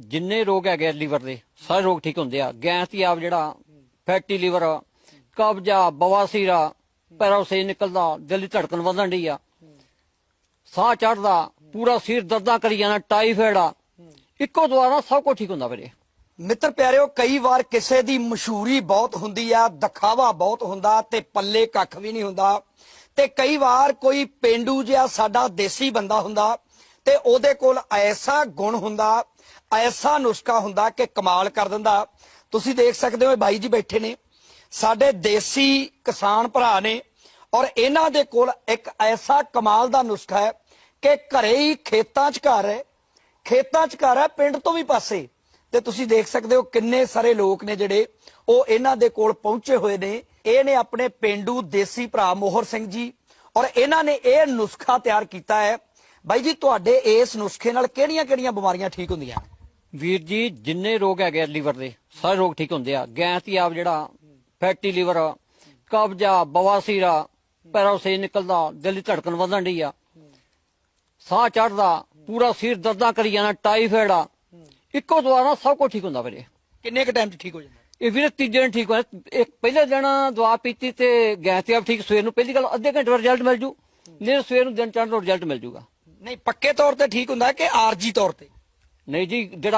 ਜਿੰਨੇ ਰੋਗ ਹੈਗੇ ਲੀਵਰ ਦੇ, ਸਾਰੇ ਰੋਗ ਠੀਕ ਹੁੰਦੇ ਆ। ਗੈਸ ਦੀ ਆਪ ਜਿਹੜਾ ਫੈਟੀ ਲੀਵਰ ਕਬਜ਼ਾ, ਬਵਾਸੀਰਾ ਪੈਰਾਸਾਈਟ ਨਿਕਲਦਾ, ਦਿਲ ਦੀ ਧੜਕਣ ਵਧਣ ਡਈ ਆ। ਸਾਹ ਚੜਦਾ ਪੂਰਾ ਸਿਰ ਦਰਦਾਂ ਕਰੀ ਜਾਣਾ, ਟਾਈਫਾਇਡ ਆ। ਇੱਕੋ ਦੁਆਰਾ ਸਭ ਕੁਝ ਠੀਕ ਹੁੰਦਾ ਵੀਰੇ। ਮਿੱਤਰ ਪਿਆਰਿਓ, ਕਈ ਵਾਰ ਕਿਸੇ ਦੀ ਮਸ਼ਹੂਰੀ ਬਹੁਤ ਹੁੰਦੀ ਆ, ਦਿਖਾਵਾ ਬਹੁਤ ਹੁੰਦਾ ਤੇ ਪੱਲੇ ਕੱਖ ਵੀ ਨਹੀਂ ਹੁੰਦਾ ਤੇ ਕਈ ਵਾਰ ਕੋਈ ਪਿੰਡੂ ਜਿਹਾ ਸਾਡਾ ਦੇਸੀ ਬੰਦਾ ਹੁੰਦਾ ਤੇ ਉਹਦੇ ਕੋਲ ਐਸਾ ਗੁਣ ਹੁੰਦਾ, ਐਸਾ ਨੁਸਖਾ ਹੁੰਦਾ ਕਿ ਕਮਾਲ ਕਰ ਦਿੰਦਾ। ਤੁਸੀਂ ਦੇਖ ਸਕਦੇ ਹੋ ਇਹ ਬਾਈ ਜੀ ਬੈਠੇ ਨੇ। ਸਾਡੇ ਦੇਸੀ ਕਿਸਾਨ ਭਰਾ ਨੇ ਔਰ ਇਹਨਾਂ ਦੇ ਕੋਲ ਇੱਕ ਐਸਾ ਕਮਾਲ ਦਾ ਨੁਸਖਾ ਹੈ ਕਿ ਘਰੇ ਹੀ ਖੇਤਾਂ 'ਚ ਘਰ ਹੈ। ਖੇਤਾਂ 'ਚ ਘਰ ਹੈ, ਪਿੰਡ ਤੋਂ ਵੀ ਪਾਸੇ। ਤੇ ਤੁਸੀਂ ਦੇਖ ਸਕਦੇ ਹੋ ਕਿੰਨੇ ਸਾਰੇ ਲੋਕ ਨੇ ਜਿਹੜੇ ਉਹ ਇਹਨਾਂ ਦੇ ਕੋਲ ਪਹੁੰਚੇ ਹੋਏ ਨੇ। ਇਹ ਨੇ ਆਪਣੇ ਪਿੰਡੂ ਦੇਸੀ ਭਰਾ ਮੋਹਰ ਸਿੰਘ ਜੀ ਔਰ ਇਹਨਾਂ ਨੇ ਇਹ ਨੁਸਖਾ ਤਿਆਰ ਕੀਤਾ ਹੈ। ਬਾਈ ਜੀ ਤੁਹਾਡੇ ਇਸ ਨੁਸਖੇ ਨਾਲ ਕਿਹੜੀਆਂ-ਕਿਹੜੀਆਂ ਬਿਮਾਰੀਆਂ ਠੀਕ ਹੁੰਦੀਆਂ? ਵੀਰ ਜੀ ਜਿੰਨੇ ਰੋਗ ਹੈਗੇ ਲੀਵਰ ਦੇ ਸਾਰੇ ਰੋਗ ਠੀਕ ਹੁੰਦੇ ਆ। ਗੈਸ ਦੀ ਆਪ ਜਿਹੜਾ ਫੈਟੀ ਲੀਵਰ ਕਬਜ਼ਾ ਬਵਾਸੀਰਾ ਪੈਰਾਸਾਈਟ ਨਿਕਲਦਾ ਦਿਲ ਦੀ ਧੜਕਣ ਵਧਣ ਡਈ ਆ। ਸਾਹ ਚੜਦਾ ਪੂਰਾ ਸਿਰ ਦਰਦਾਂ ਕਰੀ ਜਾਣਾ ਟਾਈਫਾਇਡ ਆ। ਇੱਕੋ ਦੁਆਰਾ ਸਭ ਕੁਝ ਠੀਕ ਹੁੰਦਾ ਵੀਰੇ। ਕਿੰਨੇ ਕ ਟਾਈਮ 'ਚ ਠੀਕ ਹੋ ਜਾਂਦਾ? ਇਹ ਵੀਰੇ ਤੀਜੇ ਦਿਨ ਠੀਕ ਹੋਇਆ। ਇੱਕ ਪਹਿਲੇ ਦਿਨ ਦਵਾ ਪੀਤੀ ਤੇ ਗੈਸ ਤੇ ਆਪ ਠੀਕ ਸਵੇਰ ਨੂੰ ਪਹਿਲੀ ਗੱਲ ਅੱਧੇ ਘੰਟੇ ਬਾਅਦ ਰਿਜ਼ਲਟ ਮਿਲ ਜੂ। ਨਹੀਂ ਸਵੇਰ ਨੂੰ ਦਿਨ ਚੜ੍ਹਨ ਨੂੰ ਰਿਜ਼ਲਟ ਮਿਲ ਜੂਗਾ। ਨਹੀਂ ਪੱਕੇ ਤੌਰ ਤੇ ਠੀਕ ਹੁੰਦਾ ਕਿ ਆਰਜੀ ਤੌਰ ਤੇ। ਨਹੀਂ ਜੀ ਜਿਹੜਾ